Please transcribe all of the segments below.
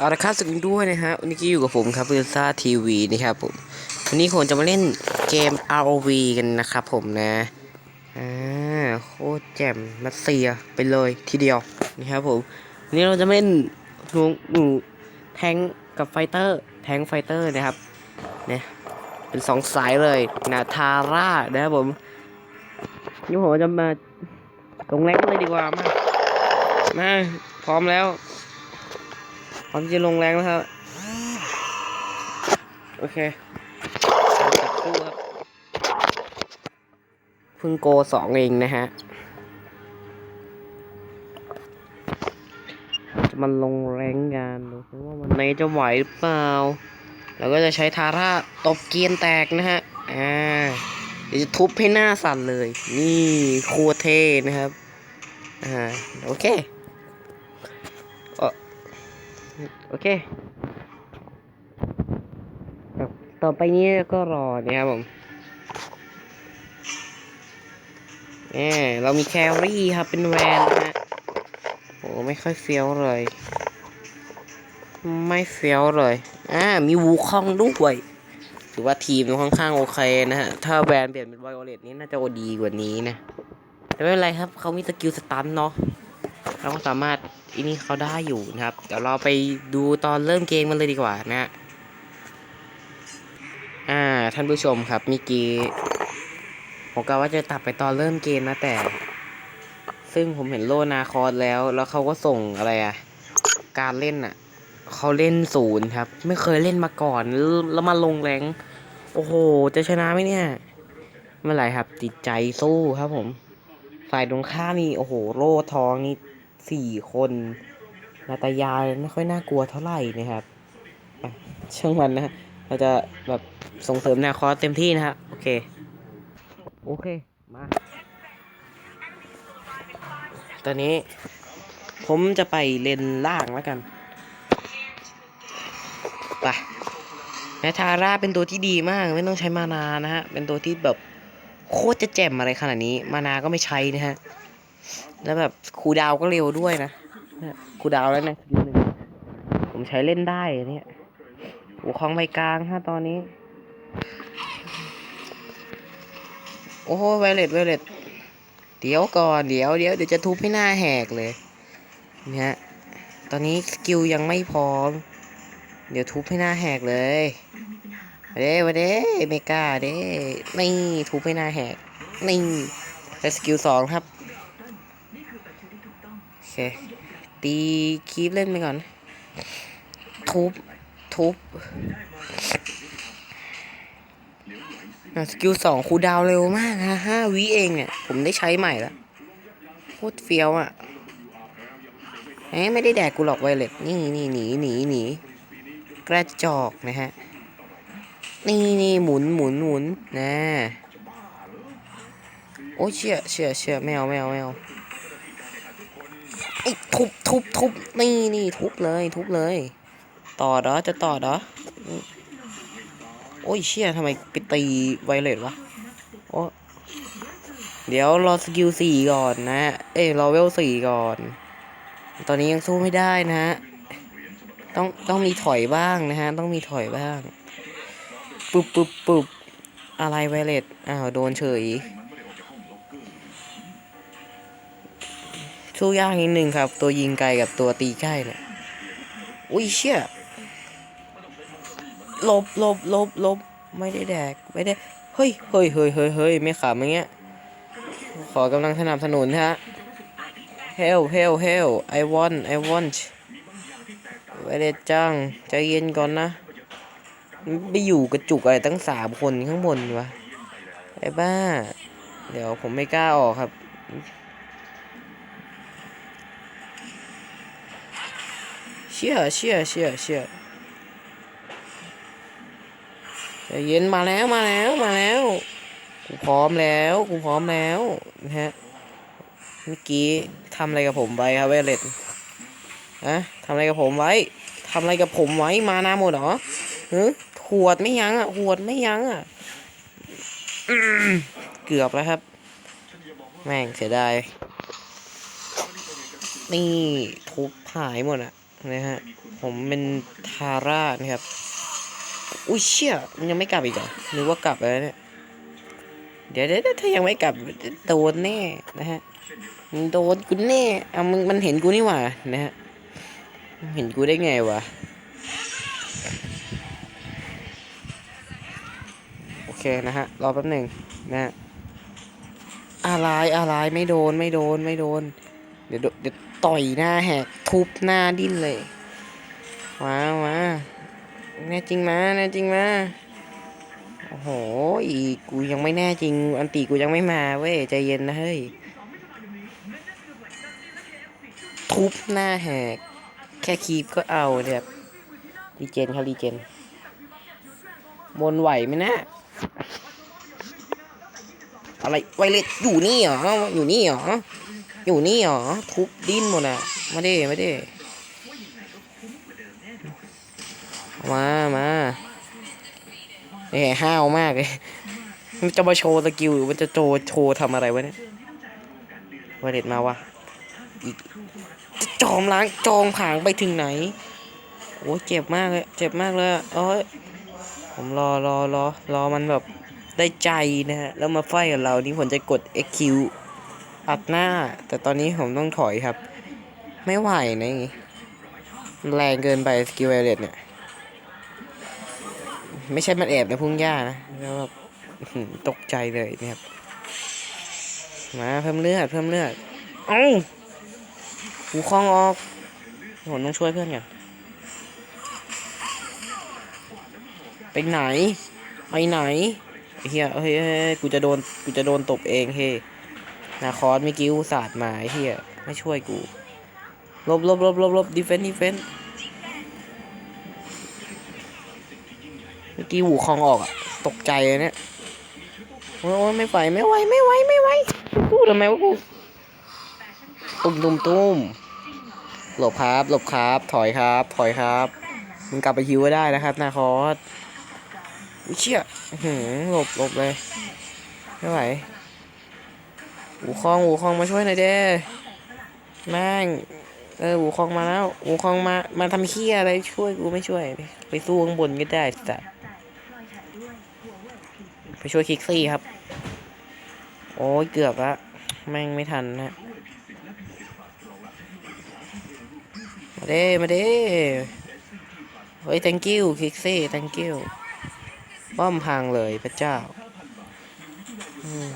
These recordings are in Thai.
เอาละครับสวัสดีด้วยนะฮะวันนี้ก็อยู่กับผมครับเพื่อนซ่าทีวีนะครับผมวันนี้ผมจะมาเล่นเกม ROV กันนะครับผมนะอ่าโคตรแจ่มรัสเซียไปเลยทีเดียวนะครับผมวันนี้เราจะเล่นหนูหนูแทงกับไฟเตอร์แทงไฟเตอร์นะครับเนี่ยเป็นสองสายเลยนะทาร่านะครับผมนี่ผมจะมาลงแรงเลยดีกว่ามามาพร้อมแล้ว พร้อมจะลงแรงแล้วครับ โอเคจับตู้ครับพิ่งโกสองเองนะฮะ จะมันลงแรงงานดูซิว่ามันไหนจะไหวหรือเปล่าแล้วก็จะใช้ทาร่าตบเกียนแตกนะฮะ อ่า เดี๋ยวจะทุบให้หน้าสั่นเลย นี่โคตรเทนะครับ อ่า โอเค โอเคครับต่อไปนี้ก็รอเนี่ยครับผมเออเรามีแครี่ครับ เป็นแวนนะฮะโอ้ไม่ค่อยเฟี้ยวเลย ไม่เฟี้ยวเลย อ่า มีวูคองด้วยถือว่าทีมค่อนข้างโอเคนะฮะ ถ้าแวนเปลี่ยนเป็นไวโอเลตนี้น่าจะโอดีกว่านี้นะ แต่ไม่เป็นไรครับ เขามีสกิลสตันเนาะ เราก็สามารถ อันนี้เขาได้อยู่นะครับ เดี๋ยวเราไปดูตอนเริ่มเกมมันเลยดีกว่านะอ่าท่านผู้ชมครับเมื่อกี้ผมกะว่าจะตัดไปตอนเริ่มเกมนะแต่ ซึ่งผมเห็นโลนาคอร์สแล้ว แล้วเขาก็ส่งอะไรอะการเล่นอะเขาเล่นศูนย์ครับ ไม่เคยเล่นมาก่อนแล้วแล้วมาลงแรงโอ้โห จะชนะไหมเนี่ยเมื่อไหร่ครับติดใจสู้ครับผมฝ่ายตรงข้ามนี่โอ้โห โล่ทองนี่ สี่คนนาตายาไม่ค่อยน่ากลัวเท่าไหร่นะครับอะช่างมันนะฮะเราจะแบบส่งเสริมแนวคอร์สเต็มที่นะฮะโอเค โอเค มา ตอนนี้ ผมจะไปเลนล่างแล้วกันไปแมทาร่าเป็นตัวที่ดีมากไม่ต้องใช้มานานะฮะ เป็นตัวที่แบบโคตรจะแจ่มอะไรขนาดนี้ มานาก็ไม่ใช้นะฮะ แล้วแบบคูดาวก็เร็วด้วยนะนี่ยคูดาวแล้วนะสกิลหนึ่งผมใช้เล่นได้เนี่ยโอ้คลองใบกลางฮะตอนนี้ โอ้โหไวเลตไวเลตเดี๋ยวก่อนเดี๋ยวเดี๋ยวเดี๋ยวจะทุบให้หน้าแหกเลยเนี่ยฮะตอนนี้สกิลยังไม่พร้อม เดี๋ยวทุบให้หน้าแหกเลยเด้มาเด้เมกาเด้นี่ทุบให้หน้าแหกนี่แต่สกิลสองครับ ตีคีบเล่นไปก่อน ทุบ ทุบสกิลสองคูดาวเร็วมากฮะห้าวิเองเนี่ย ผมได้ใช้ใหม่แล้วโคตรเฟี้ยวอะเอ้ไม่ได้แดกกูหรอกไวเล็ตนี่นี่หนีหนีหนีกระจอกนะฮะ นี่นี่หมุนหมุนหมุนนะ โอ้ยเชี่ยเชี่ยเชี่ยแมวแมวแมว ไอ้ทุบทุบทุบนี่นี่ทุบเลย ทุบเลย ต่อเด้อจะต่อเด้อโอ้ยเชี่ยทำไมไปตีไวเลตวะโอ้เดี๋ยวรอสกิลสี่ก่อนนะ เอ้ยรอเวลสี่ก่อน ตอนนี้ยังสู้ไม่ได้นะฮะ ต้องต้องมีถอยบ้างนะฮะ ต้องมีถอยบ้าง ปุ๊บปุ๊บปุ๊บอะไรไวเลตอ้าวโดนเฉย สู้ยากนิดนึงครับ ตัวยิงไกลกับตัวตีใกล้เนี่ยอุ้ยเชี่ยลบลบลบลบไม่ได้แดกไม่ได้เฮ้ยเฮ้ยเฮ้ยเฮ้ยเฮ้ยไม่ขำอย่างเงี้ยขอกำลังสนับสนุนฮะ help help help I want I want ไว้เด็ดจังใจเย็นก่อนนะไปอยู่กระจุกอะไรตั้งสามคนข้างบนวะไอ้บ้า เดี๋ยวผมไม่กล้าออกครับ ชี่ยเชี่ยเชี่ยเชี่ยใจเย็นมาแล้วมาแล้วมาแล้วกูพร้อมแล้วกูพร้อมแล้วนะฮะเมื่อกี้ทำอะไรกับผมไว้ครับเวเลตอะทำอะไรกับผมไว้ทำอะไรกับผมไว้มาหน้าหมดเหรอฮึหวดไม่ยั้งอะหวดไม่ยั้งอะเกือบแล้วครับ แม่งเสียดายนี่ทุบหายหมดอะ นะฮะ ผมเป็นทาร่านะครับ อุ้ยเชี่ยมันยังไม่กลับอีกเหรอหรือว่ากลับแล้วเนี่ย เดี๋ยวเดี๋ยวถ้ายังไม่กลับโดนแน่นะฮะมึงโดนกูแน่เอามึงมันเห็นกูนี่หว่านะฮะมันเห็นกูได้ไงวะ โอเคนะฮะ รอแป๊บหนึ่งนะฮะอะไรอะไรไม่โดนไม่โดนไม่โดน เดี๋ยวโดเดี๋ยว ต่อยหน้าแหกทุบหน้าดิ้นเลยมามาแน่จริงมาแน่จริงมาโอ้โหอีกูยังไม่แน่จริง อันตีกูยังไม่มาเว้ยใจเย็นนะเฮ้ยทุบหน้าแหก แค่คีบก็เอาเนี่ยรีเจนครับรีเจนบนไหวไหมนะอะไรไวเลสอยู่นี่เหรออยู่นี่เหรอ อยู่นี่เหรอ ทุบดิ้นหมดอะมาดิมาดิมามาเอ้ห้าวมากเลย มันจะมาโชว์สกิลหรือมันจะโชว์โชว์ทำอะไรวะเนี่ยไวเลสมาวะอีกจอมล้างจองผางไปถึงไหน โอ้เจ็บมากเลย เจ็บมากเลยอะโอ้ยผมรอรอรอรอมันแบบได้ใจนะฮะ แล้วมาไฟกับเรานี่ผมจะกด XQ อัดหน้า แต่ตอนนี้ผมต้องถอยครับ ไม่ไหวนะอย่างงี้แรงเกินไปสกิลเวเลตเนี่ย ไม่ใช่มันแอบในพุ่งหญ้านะแล้วแบบตกใจเลยเนี่ยครับมาเพิ่มเลือดเพิ่มเลือดเอ้าหูคล้องออกผมต้องช่วยเพื่อนก่อนไปไหนไปไหนเฮียเฮ้ยเฮ้ยเฮ้ยกูจะโดนกูจะโดนตบเองเฮ้ นาคอสเมื่อกี้อุตสาดมาไอ้เฮียไม่ช่วยกูลบลบลบลบลบดีเฟนดีเฟนเมื่อกี้หูคองออกอะตกใจเลยเนี่ยโอ้ยไม่ไหวไม่ไหวไม่ไหวไม่ไหวพูดทำไมวะกูตุ้มตุ้มตุ้มหลบครับหลบครับ ถอยครับ ถอยครับมึงกลับไปฮิวไว้ได้นะครับ นาคอสอุ้ยเชี่ยหือหลบหลบเลยไม่ไหว หูคองหูคองมาช่วยหน่อยเด้แม่งเออหูคองมาแล้วหูคองมามาทำเคี้ยอะไรช่วยกูไม่ช่วย ไปสู้ข้างบนก็ได้สัตว์ไปช่วยคิกซี่ครับ โอ้ยเกือบละแม่งไม่ทันนะมาเด้มาเด้เฮ้ย thank you คิกซี่ thank you ป้อมพังเลยพระเจ้าอืม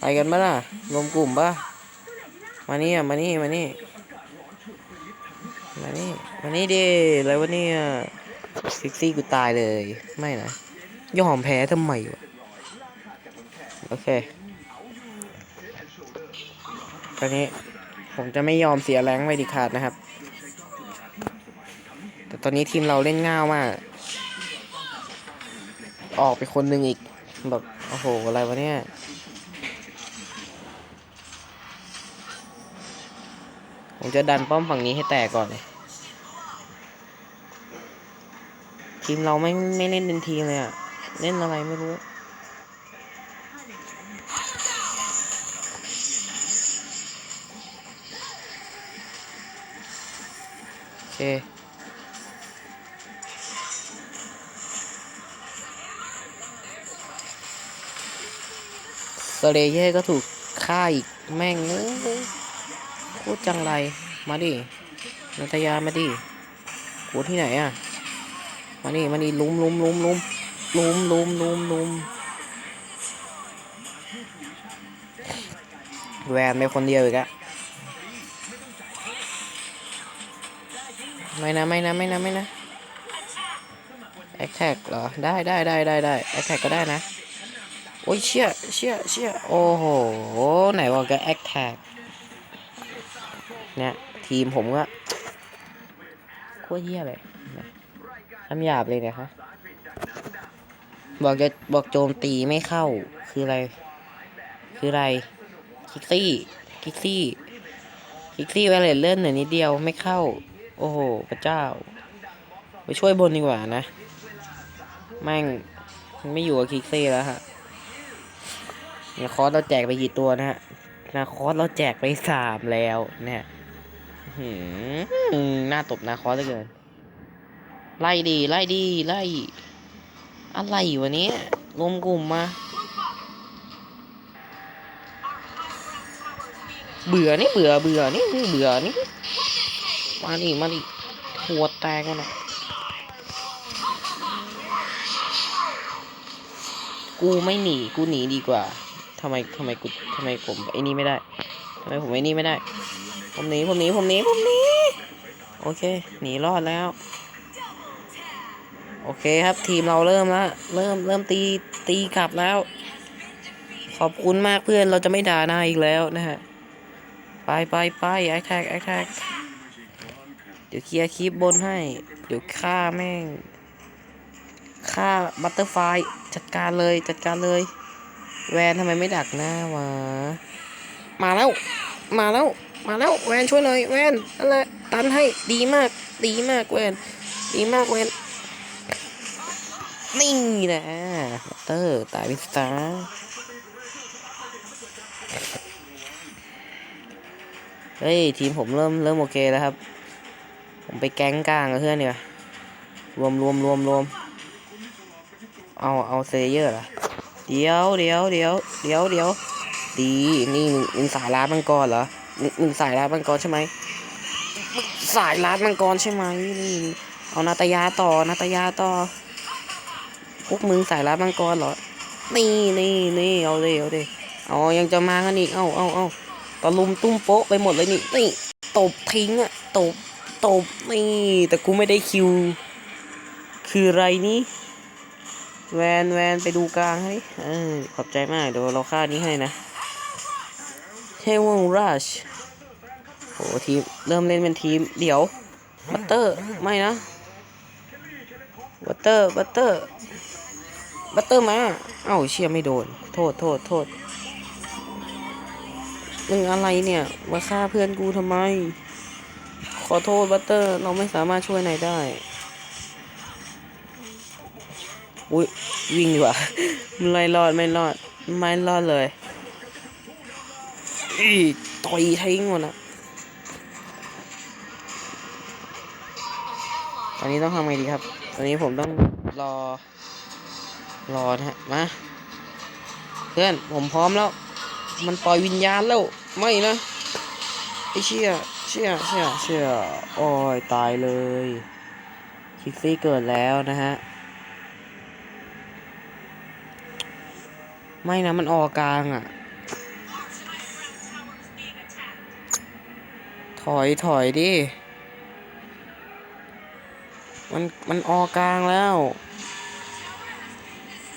ไปกันปะล่ะ รวมกลุ่มปะมานี่มานี่มานี่มานี่มานี่ดิอะไรวะเนี่ยคิกซี่กูตายเลย ไม่นะยอมแพ้ทำไมวะ โอเคตอนนี้ผมจะไม่ยอมเสียแรงไว้ดิขาดนะครับ แต่ตอนนี้ทีมเราเล่นง่าวมาก ออกไปคนหนึ่งอีก แบบ โอ้โห อะไรวะเนี่ย ผมจะดันป้อมฝั่งนี้ให้แตกก่อนเลยทีมเราไม่ไม่เล่นเป็นทีมเลยอะเล่นอะไรไม่รู้โอเคสเลเยอร์ก็ถูกฆ่าอีกแม่งเอ้ย โคตรจังไร มาดินัตยามาดิกูที่ไหนอะ มานี่มานี่ลุมลุมลุมลุมลุมลุมลุมลุมแวนไปคนเดียวอีกอะไม่นะไม่นะไม่นะไม่นะแอคแท็กเหรอ ได้ได้ได้ได้ได้แอคแท็กก็ได้นะ โอ้ยเชี่ยเชี่ยเชี่ยโอ้โห ไหนบอกจะแอคแท็ก เนี่ย ทีมผมก็โคตรเหี้ยเลยทำหยาบเลยเนี่ยฮะบอกจะบอกโจมตีไม่เข้าคืออะไร คืออะไร คิกซี่ คิกซี่คิกซี่เวลเลตเลื่อนหน่อยนิดเดียวไม่เข้า โอ้โห พระเจ้า ไปช่วยบนดีกว่านะ แม่งไม่อยู่กับคิกซี่แล้วฮะนาคอสเราแจกไปกี่ตัวนะฮะนาคอสเราแจกไปสามแล้วเนี่ย หน้าตบนาคอเหลือเกิน ไล่ดี ไล่ดี ไล่ อะไรวะเนี้ยรวมกลุ่มมา เบื่อนี่ เบื่อ เบื่อนี่ เบื่อนี่ มาดิมาดิหัวแตกมันอะกูไม่หนี กูหนีดีกว่าทำไมทำไมกูทำไมผมไอ้นี่ไม่ได้ทำไมผมไอ้นี่ไม่ได้ ผมหนีผมหนีผมหนีผมหนีโอเค หนีรอดแล้ว โอเคครับทีมเราเริ่มแล้วเริ่มเริ่มตีตีกลับแล้ว ขอบคุณมากเพื่อนเราจะไม่ด่านายอีกแล้วนะฮะไปไปไปแอคแท็กแอคแท็กเดี๋ยวเคลียร์คลิปบนให้ เดี๋ยวฆ่าแม่งฆ่าบัตเตอร์ไฟจัดการเลยจัดการเลย แวนทำไมไม่ดักหน้าวะมาแล้ว มาแล้ว มาแล้วแวนช่วยหน่อยแวนนั่นแหละตันให้ดีมาก ดีมากแวนดีมากแวนนี่แหละเตอร์ตายไปซะเฮ้ย ทีมผมเริ่มเริ่มโอเคแล้วครับ ผมไปแก๊งกลางกับเพื่อนเนี่ยรวมรวมรวมรวมเอาเอาเซเยอร์ล่ะเดี๋ยวเดี๋ยวเดี๋ยวเดี๋ยวเดี๋ยวดีนี่หนึ่งหนึ่งสายร้านมังกรเหรอ หนึ่งสายร้านมังกรใช่ไหมสายร้านมังกรใช่ไหมนี่เอานาตยาต่อนาตยาต่อพวกมึงสายร้านมังกรเหรอนี่นี่นี่เอาเลยเอาเลยเอายังจะมากันอีกเอาเอาเอาตะลุมตุ้มโป๊ะไปหมดเลยนี่นี่ตบทิ้งอะตบตบนี่แต่กูไม่ได้คิว คืออะไรนี่แวนแวนไปดูกลางให้เออขอบใจมากเดี๋ยวเราค่านี้ให้นะ วงราชโหทีมเริ่มเล่นเป็นทีม เดี๋ยวบัตเตอร์ไม่นะบัตเตอร์บัตเตอร์บัตเตอร์มาเอ้าเชี่ยไม่โดน โทษโทษโทษมึงอะไรเนี่ยมาฆ่าเพื่อนกูทำไม ขอโทษบัตเตอร์เราไม่สามารถช่วยนายได้อุ้ยวิ่งดีกว่าไม่รอดไม่รอดไม่รอดเลย อีต่อยทิ้งหมดอะตอนนี้ต้องทำไงดีครับ ตอนนี้ผมต้องรอ รอนะฮะ มา เพื่อน ผมพร้อมแล้ว มันปล่อยวิญญาณแล้ว ไม่นะ ไอเชี่ยเชี่ยเชี่ยเชี่ยโอ้ย ตายเลย คิกซี่เกิดแล้วนะฮะ ไม่นะ มันออกกลางอะ อยถอยดิ มันมันออกลางแล้ว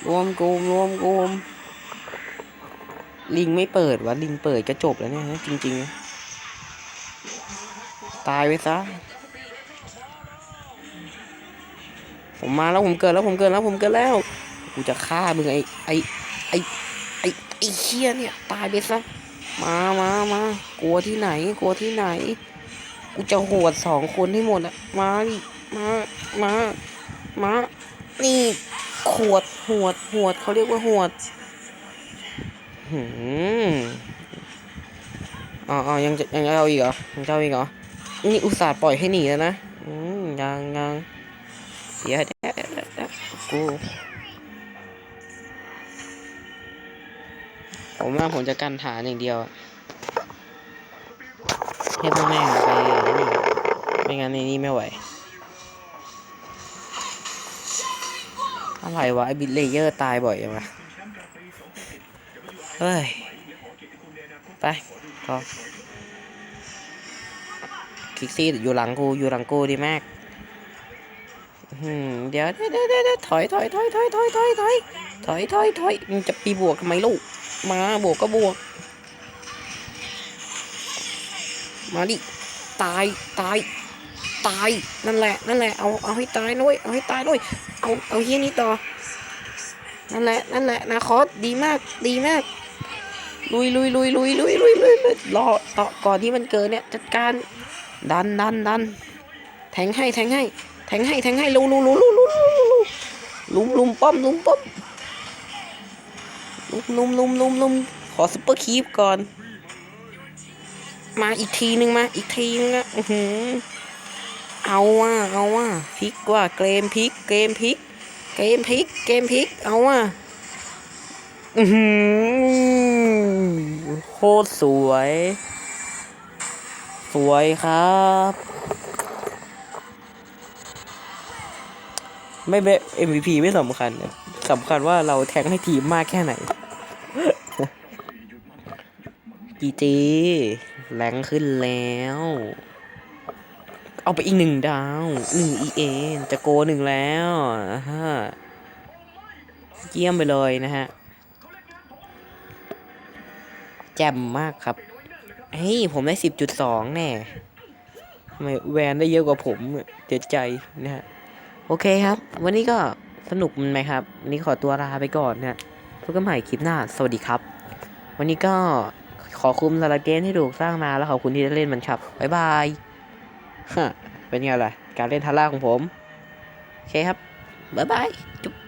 รวมกลุ่มรวมกลุ่มลิงไม่เปิดวะลิงเปิดก็จบแล้วเนี่ยจริงๆ ตายไปซะ ผมมาแล้วผมเกิดแล้วผมเกิดแล้วผมเกิดแล้ว กูจะฆ่ามึงไอ้ไอ้ไอ้ไอไอเชี่ยเนี่ย ตายไปซะ มามามากลัวที่ไหน กลัวที่ไหน กูจะหวดสองคนให้หมดอะมาดิมามามานี่ขวดหวดหวดเขาเรียกว่าหวดหืมอ๋ออ๋อยังจะยังจะเอาอีกเหรอยังจะเอาอีกเหรอ นี่อุตส่าห์ปล่อยให้หนีแล้วนะ อืมยังยังเดี๋ยวเดี๋ยวเดี๋ยวเดี๋ยวกู ผมว่าผมจะกันฐานอย่างเดียวให้พวกแม่ไปนี่ไม่งั้นในนี้ไม่ไหว อะไรวะไอบิลเลเยอร์ตายบ่อยยังวะเฮ้ย ไปก็คิกซี่อยู่หลังกู อยู่หลังกูดีมากอืมเดี๋ยวเดี๋ยวเดี๋ยวเดี๋ยวถอยถอยถอยถอยถอยถอยถอยถอยถอยถอยมึงจะปีบวกทำไมลูก มาบวกก็บวก มาดิ ตาย ตาย ตาย นั่นแหละ นั่นแหละ เอา เอาให้ตายด้วยเอาให้ตายด้วยเอา เอาเฮียนี้ต่อ นั่นแหละ นั่นแหละ นาคอสดีมาก ดีมาก ลุยลุยลุยลุยลุยลุยลุยลุยรอต่อก่อนที่มันเกิดเนี่ย จัดการ ดันดันดัน แทงให้ แทงให้ แทงให้ แทงให้ลุลุลุลุลุลุลุลุลุมลุมป้อมลุมป้อม ลุมลุมลุมลุมลุมขอซุปเปอร์คีปก่อน มาอีกทีนึงมาอีกทีนึงนะอือหือเอาว่ะเอาว่ะพลิกว่ะเกมพลิกเกมพลิกเกมพลิกเกมพลิกเอาว่ะอือหือโคตรสวย สวยครับไม่เบ MVP ไม่สำคัญสำคัญว่าเราแทงให้ทีมมากแค่ไหน จีเจแรงขึ้นแล้ว เอาไปอีกหนึ่งดาวหนึ่งเอจะโกหนึ่งแล้วอ่าฮะเยี่ยมไปเลยนะฮะ แจ่มมากครับ เฮ้ย ผมได้สิบจุดสองแน่ทำไมแวนได้เยอะกว่าผมเสียใจนะฮะ โอเคครับ วันนี้ก็สนุกมันไหมครับ วันนี้ขอตัวลาไปก่อนนะฮะพบกันใหม่คลิปหน้า สวัสดีครับ วันนี้ก็ ขอคุมสารเกมที่ถูกสร้างมาแล้วขอบคุณที่ได้เล่นมันครับบ๊ายบายฮะเป็นไงล่ะ การเล่นทาร่าของผม โอเคครับบ๊ายบายจุ๊บ